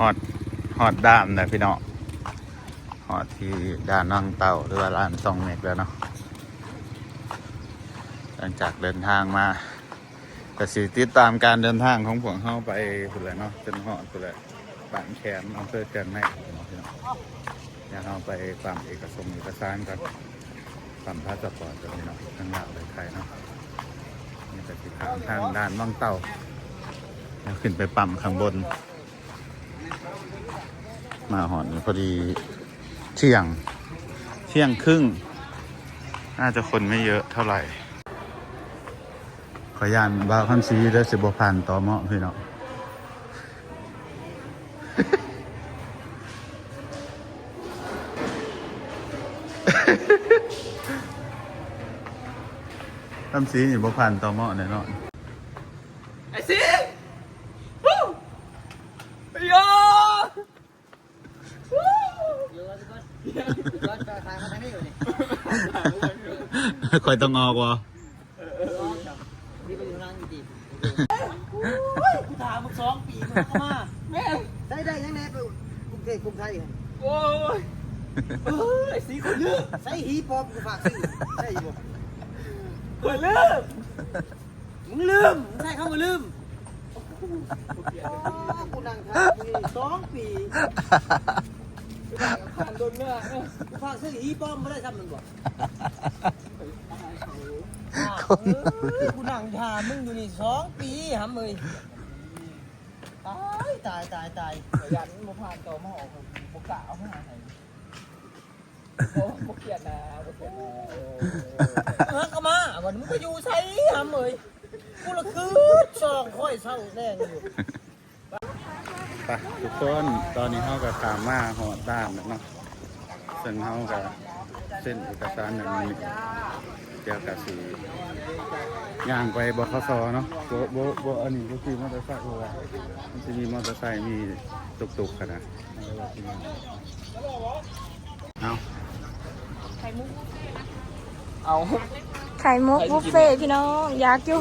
ฮอดฮอดด้านนะพี่น้องฮอดที่ด้านนั่งเต่าหรือว่าร้านซองเมกแล้วเนาะหลังจากเดินทางมาก็สิติดตามการเดินทางของพวกเขาไปพุ่นแหละเนาะจนฮอดพุ่นแหละบ้านแขนอำเภอแคนแม่เนาะพี่น้องอยากเอาไปความเอกสงค์เอกสารกันความพาสปอร์ตกันพี่น้องทั้งลาวและไทยเนาะนี่ก็สิทางทางด้านว่างเต่าแล้วขึ้นไปปั๊มข้างบน มาหอนพอดีเที่ยง เที่ยงครึ่ง น่าจะคนไม่เยอะเท่าไหร่ ขอยานบาวคำซีได้สิบพันต่อเมาะพี่เน้องคำซีนี่บพันต่อเหมาะแน่นอน ไอ้สิวู้โย คอยต้องออกวะกูถามมึงสองปีมึงเข้ามาแม่ได้ได้ยังไงไปกรุงเทพกรุงไทยโอ้ยเอ้ยสีคนเลือกใส่หีปอบกูฝากซื้อได้อยู่คนเลือกมึงลืมมึงใช่เขามาลืมกูนั่งทำมึงสองปีผ่านโดนเนื้อกูฝากซื้อหีปอบไม่ได้ทำมันบ่ กูนั่งทามึงอยู่นี่สองปีหำเลยตายตายตายตายขยันมาผ่านต่อมาออกโอกาสเอามาให้โอ้โหเกลียดนะโอเคนะเออก็มาวันมึงก็อยู่ใช้หำเลยกูละคือสองค่อยเศร้าแรงอยู่ไปทุกคนตอนนี้เขาก็ตามมาหอดด้านแล้วเนาะซึ่งเขาก็เส้นเอกสารอย่างนี้ เกี่ยวกับสีย่างไปบขสเนาะโบโบโบอันนี้ก็คือมอเตอร์ไซค์โบว่ามันจะมีมอเตอร์ไซค์มีตุกๆกันนะเอาเอาไข่มุกบุฟเฟ่ต์พี่น้องอยากอยู่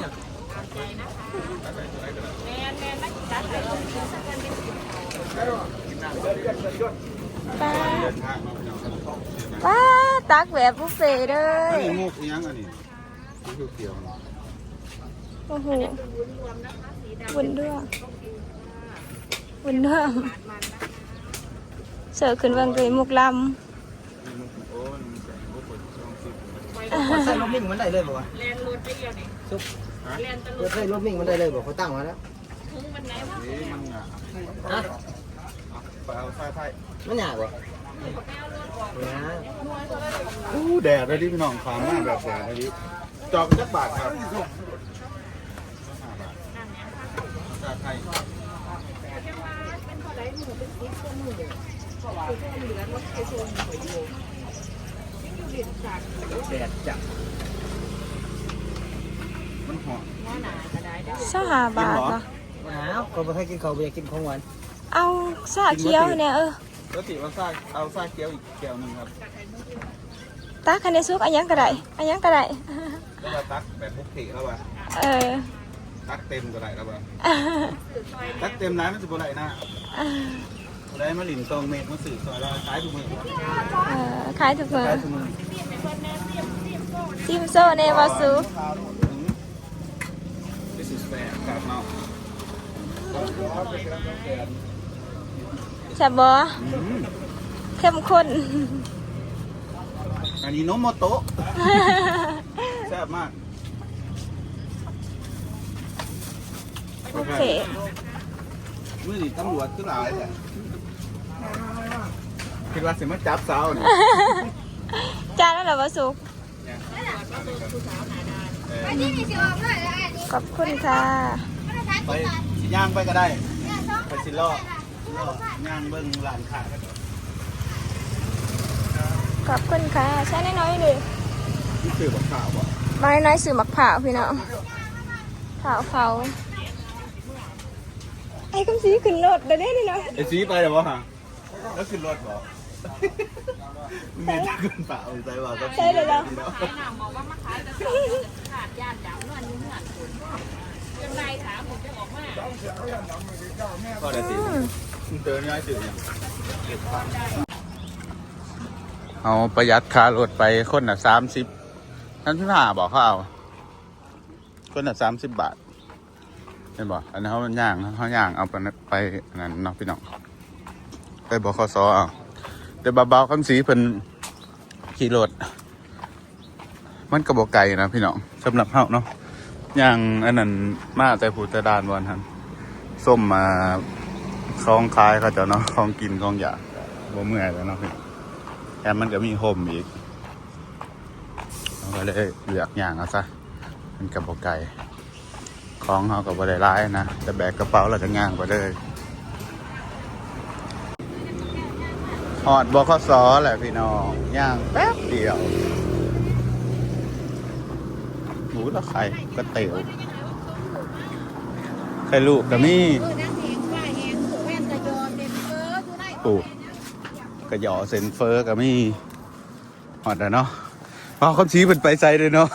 ป้า ป้าตักแบบบุฟเฟ่ต์เลอันยนี้มุกอีหยังอันนี้สีเขียวๆเนาะโอ้โหบุญด้วยบุญด้วยเสิร์ฟขึ้นเบางเลยมุกลนี่มุกโอ้ยมันใส่มุกเปิดช่องสิบใส่รถมิ่งมันได้เลยบ่วะเรียนรถได้ยังนี่ซุปเรียนตลอดใส่รถมิ่งมันได้เลยบ่เขาตั้งมาแล้วนี่มันอะฮะไปเอาไฟไฟมันหยาบบ่หยา อู้แดดเลยดิพี่น้องขามากแบบแดดเลยดิจอกจักบาทครับห้าบาทไทยแดดจัดมันหอมำสหาบาทปะหนาวก็บ่ให้กินข้าวบ่อยากกินของหวานเอาสาเคี้ยวเนี่ยเออ แล้วติเอาซ่าเอาซ่าเกี๊ยวอีกแก้วหนึ่งครับตักคันในซุกอันยังก็ได้อันยังก็ได้แล้วก็ตักแบบพุกเถแล้วว่ะเออตักเต็มก็ได้แล้วว่ะตักเต็มร้านมันจะบ่ได้นะได้มาหลินตรงเมตรมาสื่อซอยเราขายทุกมือเออขายทุกมือขายทุกมือซิมโซเนวาซู This is fair ครับเนาะ แซ่บบออืมเข้มข้น อันนี้โนโมโตะ แซ่บมาก โอเคมื่อนี้ตำรวจขึ้นหลายแหละคิดว่าสิมาจับสาวนี่จานแล้วเหรอวาสุกเออขอบคุณค่ะ ไปสิย่างไปก็ได้ ไปสิล่อล่ อย่างเบิ้งร้านขายขอบคุณค่ะ ใช้น้อยๆเลยนี่คือบักข่าวบ่มาน้อยๆสื่อหมักผ่าวพี่น้องผ่าวเขาไอ้คำสีขึ้นรถเดี๋ยวนี้นี่เนาะไอซีไปเดี๋ยวบ่ฮะแล้วขึ้นรถบ่เมียจะขึ้นเปล่าใจว่าก็ใช่เลยเหรอก็ได้สิอืมเตือ นง่ายตื่นเอาประหยัดค่ารถไปคนละสามสิบท่านที่ผ่าบอกเขาเอาคนละสามสิบบาทเห็นบอกอันนี้นเขาย่างเขาย่างเอาไปไปอันนั้นเนาะพี่น้องไปบอกขาซอเอาแต่เบาๆคำสีเพิ่นขี่รถมันกระบอกไก่นะพี่น้องสำหรับเฮาเนาะย่างอันนั้นมาแต่ผูต่ดานบอลทันส้มมา คลองคายเขาเจะเนาะคลองกินคลองอยากบ่เมื่อยแล้วเนาะพี่น้องแถมมันก็มีโฮมอีกเราก็เลยเลือกย่างเอาซะมันกับบไก่ของเขากับบได้ร้ายนะแต่แบกกระเป๋าแล้วก็ง่างกว่าเลยหอดบข้อสอแหละพี่น้องย่างแป๊บเดียวหมูแล้วไข่ก็เตี๋ยวไข่ลูกกับมี่ ออยู่ได้ปูกระหยอเซนเฟอร์กับมี่หอดแล้วเนาะพอเขาชี้เป็นไปใจเลยเนาะ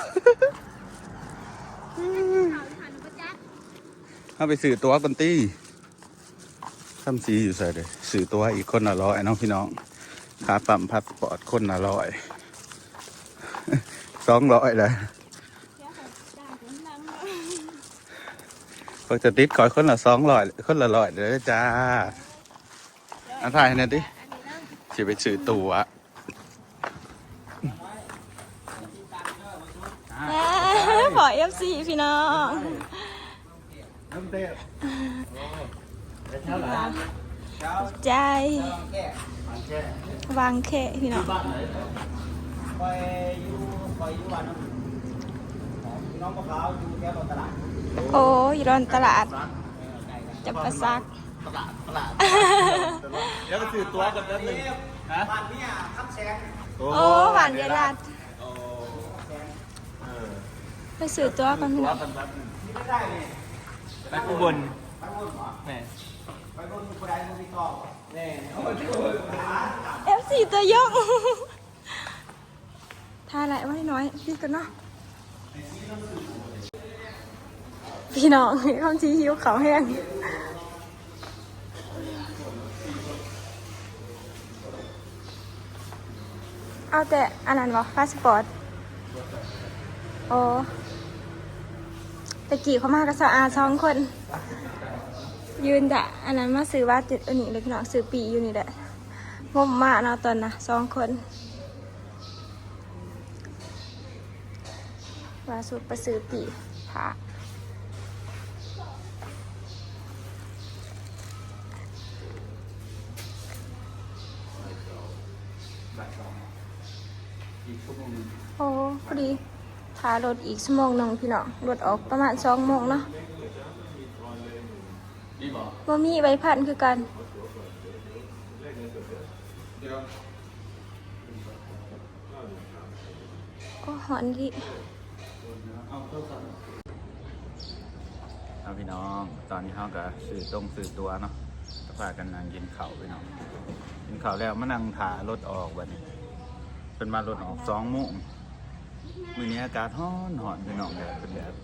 ถ้าไปสื่อตัวกันตี้ทำสีอยู่ใส่เลยสื่อตัวอีกคนละร้อยน้องพี่น้องขาปั๊มพัสปอร์ตคนละร้อยสองร้อยเลยก็จะติดคอยคนละสองร้อยคนละร้อยเลยจ้า อันถ่ายให้หน่อยดิสิไปสื่อตัวขอเอฟซีพี่น้องใจวางแค่พี่น้องไปอยู่ไปอยู่วันนั้นน้องมะพร้าวอยู่แถวตลาด โอ้ยรอนตลาดจับประซัก แล้วไปสื่อตัวกันแป๊บนึงฮะบ้านเนี่ยคำแสงโอ้หวานเยลัดไปสื่อตัวกันพี่น้องไม่ได้นี่ไปอุบลไปบนหรอแม่ไปบนผู้ใดผู้มีต่อแน่เอาไปที่เอฟซีตัวยงทายอะไรไว้น้อยพี่กันเนาะพี่น้องคำชี้หิวเขาวแห้ง เอาแต่อันนั้นวะพาสปอร์ตโอ้ตะกี้เขามากับสาวอาสองคน ยืนดะอันนั้นมาซื้อว่าติดอันนี้เลยพี่น้องซื้อปีอยู่นี่แหละงมมากเนาะตอนนะสองคนว่าสุดไปซื้อปีพระโอ้พอ ดีพารถอีกชั่วโมงหนึ่งพี่น้องรถออกประมาณสองโมงเนาะว่ามีใบพันคือกันก็หอนดิเอาพี่น้อง ตอนนี้เขาก็สื่อตรงสื่อตัวเนาะก็พากันนั่งกินเข้าพี่น้อง กินข้าแล้วมานั่งถารถออกวันนี้ เป็นมารถออกสองโมง มื้อนี้อากาศร้อนหอนพี่น้องแบบเป็นแบบ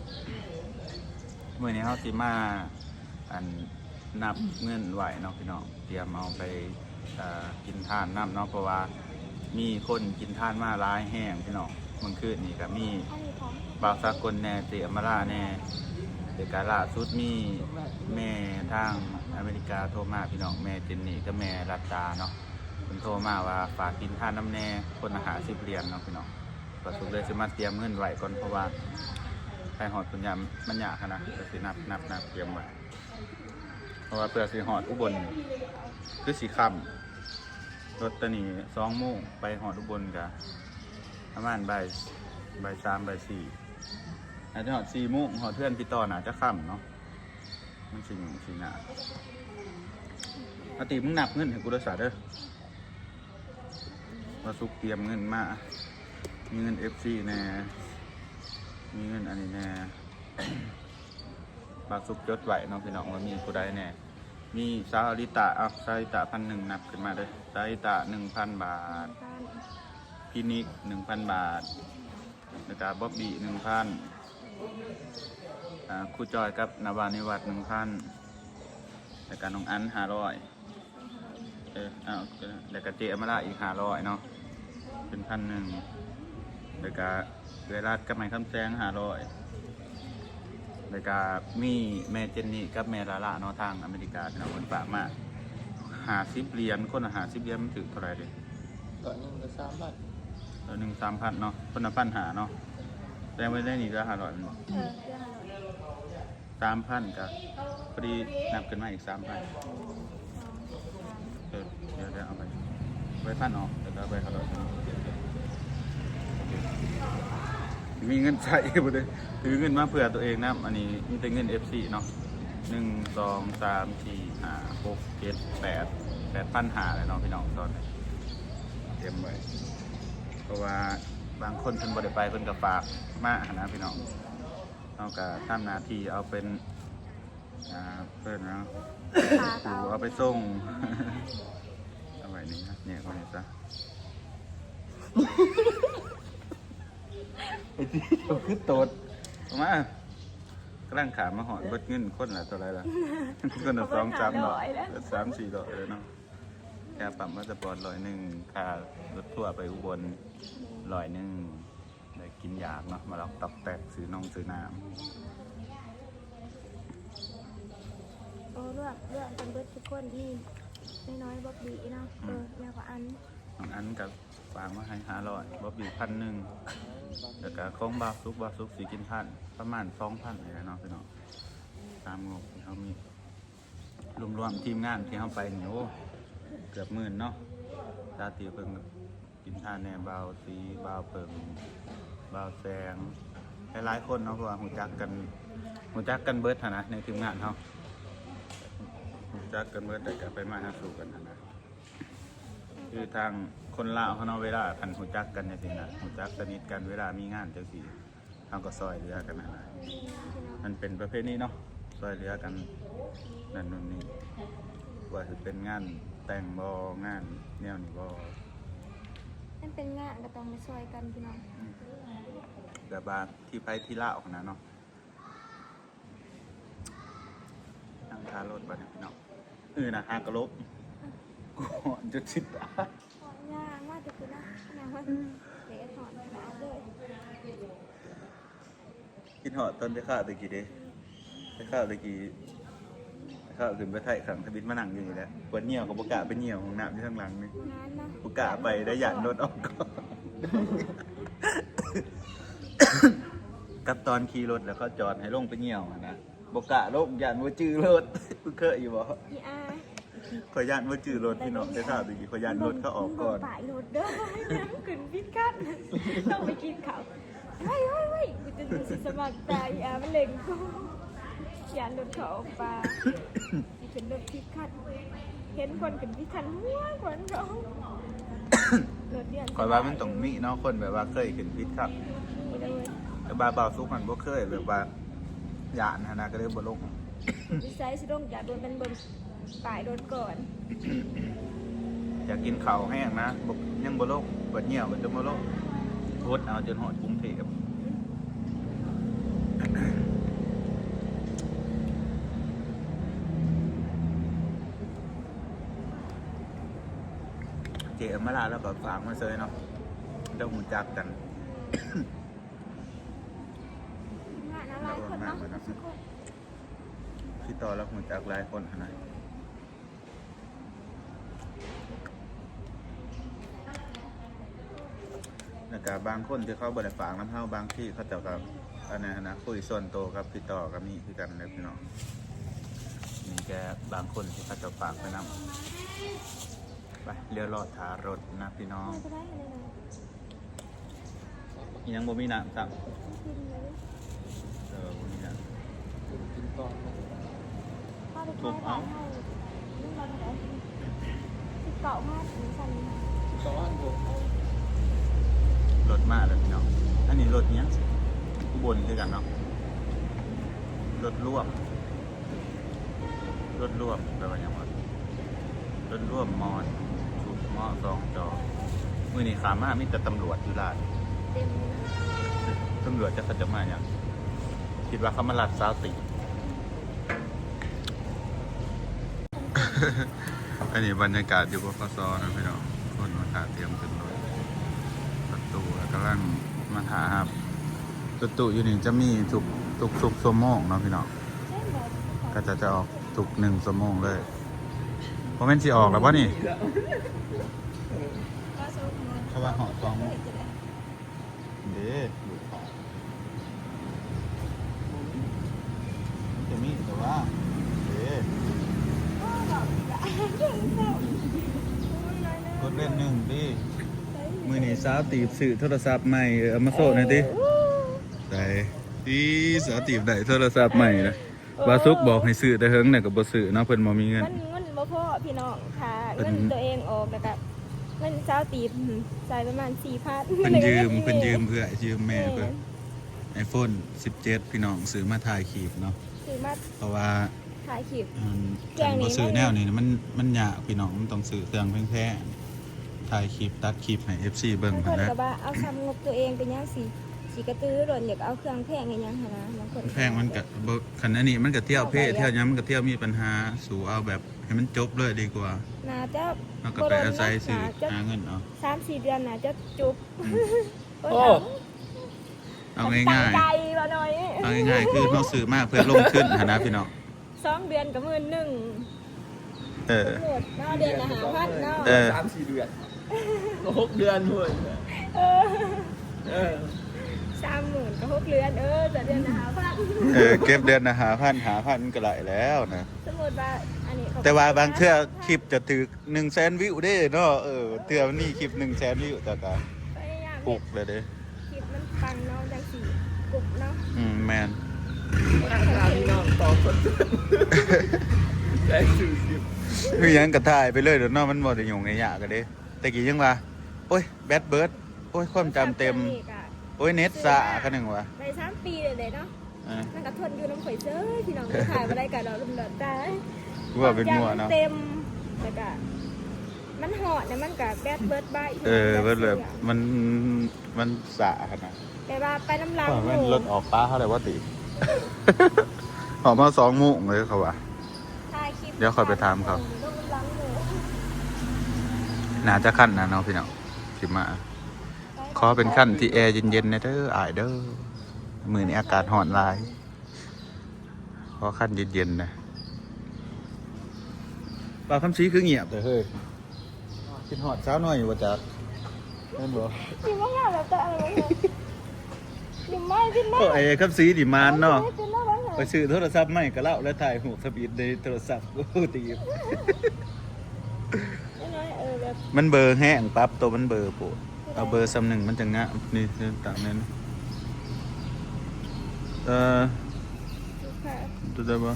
มื้อนี้เขาสิมาอันนับเงินไหวเนาะพี่น้องเตรียมเอาไปกินทานน้ำเนาะเพราะว่ามีคนกินทานมาหลายแห้งพี่น้องเมื่อคืนนี่ก็มีบาวสากลแน่เตียมาราแน่เดกาล่าสุดมีแม่ทางอเมริกาโทรมาพี่น้องแม่เจนนี่กับแม่รัตดาเนาะคุณโทรมาว่าฝากกินท่าน้ำแน่คนอาหารสิบเหรียญเนาะพี่น้อง ก็สุเลยสมาเตรียมเงินไว้ก่อนเพราะว่าไปหอดปัญญามมันยากขนาดก็สินับนับนับเตรียมไว้เพราะว่าเพื่อสิหอดอุบลคือสีคำรถตวนี้สองโมงไปหอดอุบลกะประมาณใบ่ายบ่ายสามใบสี่อาจจะหอดสี่โมุกหอดเพื่อนพี่ต่อน่าจะค่ำเนาะมันสิ่งสิ่งหนาปกติมึงนับเงินให้กูด้วยสาเด้อว่าสุกเตรียมเงินมา มีเงินเอฟซีแน่ มีเงินอันนี้แน่บาสุกจดไหวเนาะพี่น้องว่ามีผู้ใดแน่ มีซาลิตาอะซาลิตาพันหนึ่งนับขึ้นมาเลยซาลิตาหนึ่งพันบาท พินิกหนึ่งพันบาทแล้วก็บ๊อบบี้หนึ่งพันครูจอยกับนาวานิวัตหนึ่งพันแล้วก็น้องอันห้าร้อยเออเอาแล้วก็เจมาละอีกห้าร้อยเนาะ เป็นพันหนึ่ง แล้วก็เวลากับไม้คำแซงห้าร้อยแล้วก็มีแม่เจนนี่กับแม่ลาล่าเนาะทางอเมริกาพี่น้องคนฝากมาหาสิบเหรียญคนละหาสิบเหรียญมันถือเท่าไหร่เลยก่อนหนึ่งก็สามบาทตัวหนึ่งสามพันเนาะคนละพันหาเนาะแต่ไม่ได้นี่ก็ห้าร้อยเออเรื่องอะไรสามพันกับพอดีนับกันมาอีกสามพันเออเดี๋ยวเดี๋ยวเอาไปไว้พันออกแล้วก็เอาไปห้าร้อย มีเงินใช้บ่เลยถือเงินมาเผื่อตัวเองนะอันนี้มีแต่เงิน FC เนาะหนึ่งสองสามสี่ห้าหกเจ็ดแปดแปดพันหาเลยเนาะพี่น้องตอนนี้เตรียมไว้เพราะว่าบางคนเพิ่นบ่ได้ไปเพิ่นก็ฝากมาหานะพี่น้องเอาก็ทำหน้าทีเอาเป็นอ่าเพิ่นเนาะปู่เอาเอาไปส่งเอาไว้นี่นะเนี่ยคนนี้ซะ ไอ้ที่เขาคือโตดออกมากำลังขามมาหอดเบิดเงินคนละเท่าไหรล่ะ คนละสองสามดอกสามสี่ดอกเลยเนาะค่าปั๊มมาสปอร์ตร้อยหนึ่งค่ารถทั่วร์ไปอุบลร้อยหนึ่งได้กินยากเนาะ มาลอกตับแตกซื้อนองซื้อน้โอ้เรื่องเรื่องกันเบิดทุกคนที่น้อยๆบอกดีเนาะ เออแล้วก็อันำบางอันกับฝากมาให้ห้าร้อยบ๊อบอยู่พันหนึ่ง แล้วก็ของบาซุกบาซุกสีกินพันประมาณสองพันเลยนะเนาะพี่น้องตามงบที่เขามีรวมๆทีมงานที่เขาไปเนี่ยโอ้เกือบหมื่นเนาะดาตีเพิ่งกินทานแน่บาวสีบาวเปิงบาวแสงหลายๆคนเนาะเพราะว่าหูจักกันหูจักกันเบิร์ดนะในทีมงานเขาหูจักกันเบิร์ดแต่ก็ไปมาหาสู่กันหั้นนะ คือทางคนลาวเขาเนาะเวลาคันหูจักกันเนี่ยสินะหูจักสนิทกันเวลามีงานจังสี่ทางก็ซอยเหลือกันนะนะมันเป็นประเภทนี้เนาะซอยเหลือกันนั่นนู่นนี่ว่าจะเป็นงานแต่งบองานแนวนี้บอนั่นเป็นงานก็ต้องไปช่วยกันพี่น้องแบบว่าที่ไปที่ลาวนะเนาะนั่งคารถบัดนี้พี่น้องเออนะฮากระลบ ก่อนจะชิดอะขอย่างว่าจะคือนะย่างว่าเด็กถอนขาเลยกินหอดตอนไปข้าวตะกี้เด้ไปข้าวตะกี้ไปข้าวขึ้นไปไถ่ขังทบิดมานั่งอยู่นี่แหละปวดเหนียวกับปกาไปเหนียวของน้ำที่ข้างหลังนี่งานเนาะปกาไปได้หยันรถออกก่อนกับตอนขี่รถแล้วเขาจอดให้ลงไปเหนียวอะนะบกะลงยันว่าจื้อรถเคยอยู่บ่อีอา ขอยยันว่าจื้อรถพี่น้องไปข้าวตะกี้ขอยยันรถเขาออกก่อนป่ายรถเด้อยังขึ้นพิกัดต้องไปกินเขาวไว้ไว้ไว้กูจะดูสิสมัครใจอีอามันเล็งกูยานรถเขาออกปลาสิขึ้นรถพิกัดเห็นคนขึ้นพิกัดหัวคนเขารถเดียวขอยว่ามันต้องมีเนาะคนแบบว่าเคยขึ้นพิษครับแต่บาเบาซุกมันบ่เคยแบบว่าหยานะนะก็เลยบ่ลงวิสัยสิลงจากรถเป็นบน ป่ายรถก่อน อยากกินข้าวแห้งนะบกยังบ่ลงบ่เหี่ยวก็จะบ่ลงโคตรเอาจนหอดกรุงเทพเจอมาลาแล้วก็ฝากมาเซยเนาะเดี๋ยวหูจักกัน งานอะไรคนเนาะทุกคนพี่ต่อแล้วหูจักหลายคนขนาดแล้ว ก็บางคนที่เขาบริฝากน้ำเฮาบางที่เขาเจะกับอันนั้นนะคุยส่วนโตวกับพี่ต่อกับมีคือกันเลยพี่น้องมีแค่บางคนที่เขาเจะฝากไปนำไปเรียวรอดทารถนะพี่น้องไม่ได้อะไรเลยยังบ่มีน้ำสั่งกินเลยเออบ่มีน้กินก่อนพ่อไปทายผ่านให้ลูกเราไหนสิเก่ามากถึงสันสองอันบวกำ รถมาแล้วพี่น้องอันนี้รถเนี้ยอุบลคือกันเนาะรถร่วมรถร่วมแปลว่าอย่างว่ารถร่วมมอนสุดมอสองจอมือนี้ขามมามีแต่ตำรวจอยู่ลาดเต็มตำรวจจะเขาจะมาอย่างคิดว่าเขามาลัดสาวตีอันนี้บรรยากาศอยู่บนคสนะพี่น้องคนมาถ่าเตรียมขึ้นรถประำลังมาถ่าครับประตูอยู่นี่จะมีทุกทุกทุกชั่วโมงเนาะพี่น้องก็จะจะออกทุกหนึ่งชั่วโมงเลยเพราะแม่นสิออกแล้ววะนี่เขาว่าหอสองโมงเด้มันจะมีแต่ว่าเด้กดเล่นหนึ่งดิ มือนี่สาวตีบสื่อโทรศัพท์ใหม่เออเอามาโซ่หน่อยดิได้อีสาวตีบได้โทรศัพท์ใหม่นะวาซุกบอกให้ซื้อแต่เฮิงเนี่ยกับบ่ซื้อเนาะเพิ่นบ่มีเงิน มันเงินบ่พอพี่น้องค่ะเป็นเงินตัวเองออกแล้วก็เงินเช้าตีบใส่ประมาณ4,000เพิ่นยืมเพิ่นยืมเพื่อยืมแม่เพิ่น iPhone 17 พี่น้องซื้อมาถ่ายคลิปเนาะซื้อมาเพราะว่าถ่ายคลิปอืมเครื่องนี้บ่ซื้อแนวนี้มันมันยากพี่น้องมันต้องซื้อเครื่องแพงๆ ถ่ายคลิปตัดคลิปให้ FC เบิ่งบางคหั่นนแหละก็ว่าเอาซ้ำงบตัวเองเป็นยังสิสิกระตือรือร้นอยากเอาเครื่องแพงให้ยังหั่นนะบางคนแพงมันก็บ่คันอันนี้มันก็เที่ยวเพศเที่ยวหยังมันก็เที่ยวมีปัญหาสู่เอาแบบให้มันจบเลยดีกว่าน่าจะเอาก็ไปอาศัยซื้อน่าจะหาเงินเอา3-4เดือนน่าจะจุบโอ้ เอาตั้ง่ายใจมาหน่อยๆเอาง่ายๆ คือเฮาซื้อมาเพื่อลงทุนหั่นนะพี่น้องสองเดือนกับหมื่นหนึ่งเออ หมดเนาะเดือนละห้าพันเนาะเออ สามสี่เดือน หกเดือนหมดเออเออสามหมื่นกับหกเดือนเออจะเดือนละห้าพันเออเก็บเดือนละ5,000 5,000ก็หลายแล้วนะสมมติว่าอันนี้เขแต่ว่าบางเทื่อคลิปจะถึกหนึ่งแสนวิวได้เนาะเออเทื่อนี่คลิปหนึ่งแสนวิวแต่ก็พยายามปลุกเลยเด้คลิปมันปังเนาะจังสี่กรุบเนาะอืมแมนราคาพี่น้องต่อคนได้สี่สิบคือหยังกระถ่ายไปเลยเดี๋ยวเนาะมันบ่ได้ยุ่งในยากกันเด้ แต่กี้ยังว่าโอ้ยแบดเบิร์ดโอ้ยความจำเต็ม โอ้ยเน็ตสะคันหนึ่งว่ะในสามปีเลยเลยเนาะเออมันก็ทนอยู่น้ำข่อยเซ้ยพี่น้องก็ถ่ายมาได้กับเราลุมเดือดได้กูว่าเป็นงัวเนาะเต็มแล้วก็มันหอดเนี่ยมันกับแบดเบิร์ดใบเออเบิดแบบมันมันสะขนาดแต่ว่าไปน้ำลายว่าแม่นรถออกป้าเขาเลยว่าติออกมาสองโมงเลยเขาว่าถ่ายคลิปเดี๋ยวค่อยไปถามเขาลงหลังหนู น่าจะขั้นนะเนาะพี่น้องสิมา ขอเป็นขั้นที่แอร์เย็นๆนะเด้ออายเด้อมือนี้อากาศห่อนหลาย ขอขั้นเย็นๆนะปลาคำชี้คือเงียบแต่เฮ้ยกินหอดเช้าหน่อยอยู่ว่าจักแม่นบ่กินมากๆแล้วแต่อะไรวะเนี่ยกินไม่กินไม่โอ้ไอ้คำชี้ดิมานเนาะกินไม่วะเนี่ยไปซื้อโทรศัพท์ใหม่ก็เล่าแล้วถ่ายหูสปีดในโทรศัพท์กูตีบ น้อยๆเออแบบ มันเบอร์แห้งปั๊บตัวมันเบอร์โปะเอาเบอร์ซ้ำหนึ่งมันจะงะนี่ตามนั้นเอ่อค่ะดูได้ปะ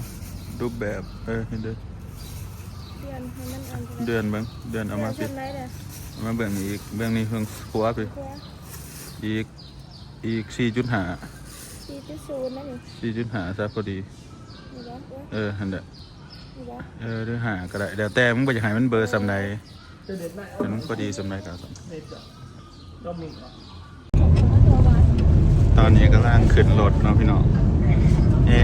รูปแบบเออเห็นเด้อเดือนให้มันอ่านเดือนเบิ่งเดือนเอามาเดืสิอนได้เลยเอามาเบิ่งอีกเบิ่งนี่เพิ่งขวาไปครัวอีกอีกสี่จุดห้าสี่จุดศูนย์นั่นนี่สี่จุดห้าซะพอดีนี่แล้วเออหันเด้อนี่แล้วเออหรือห้าก็ได้เดี๋ยวแต่มึงบ่อยากให้มันเบอร์สำใด จะเด็ดไหมมันพอดีสำใดก็สำเด็ดจ้ะก็มีอะตอนนี้กำลังขึ้นรถเนาะพี่น้องเอ้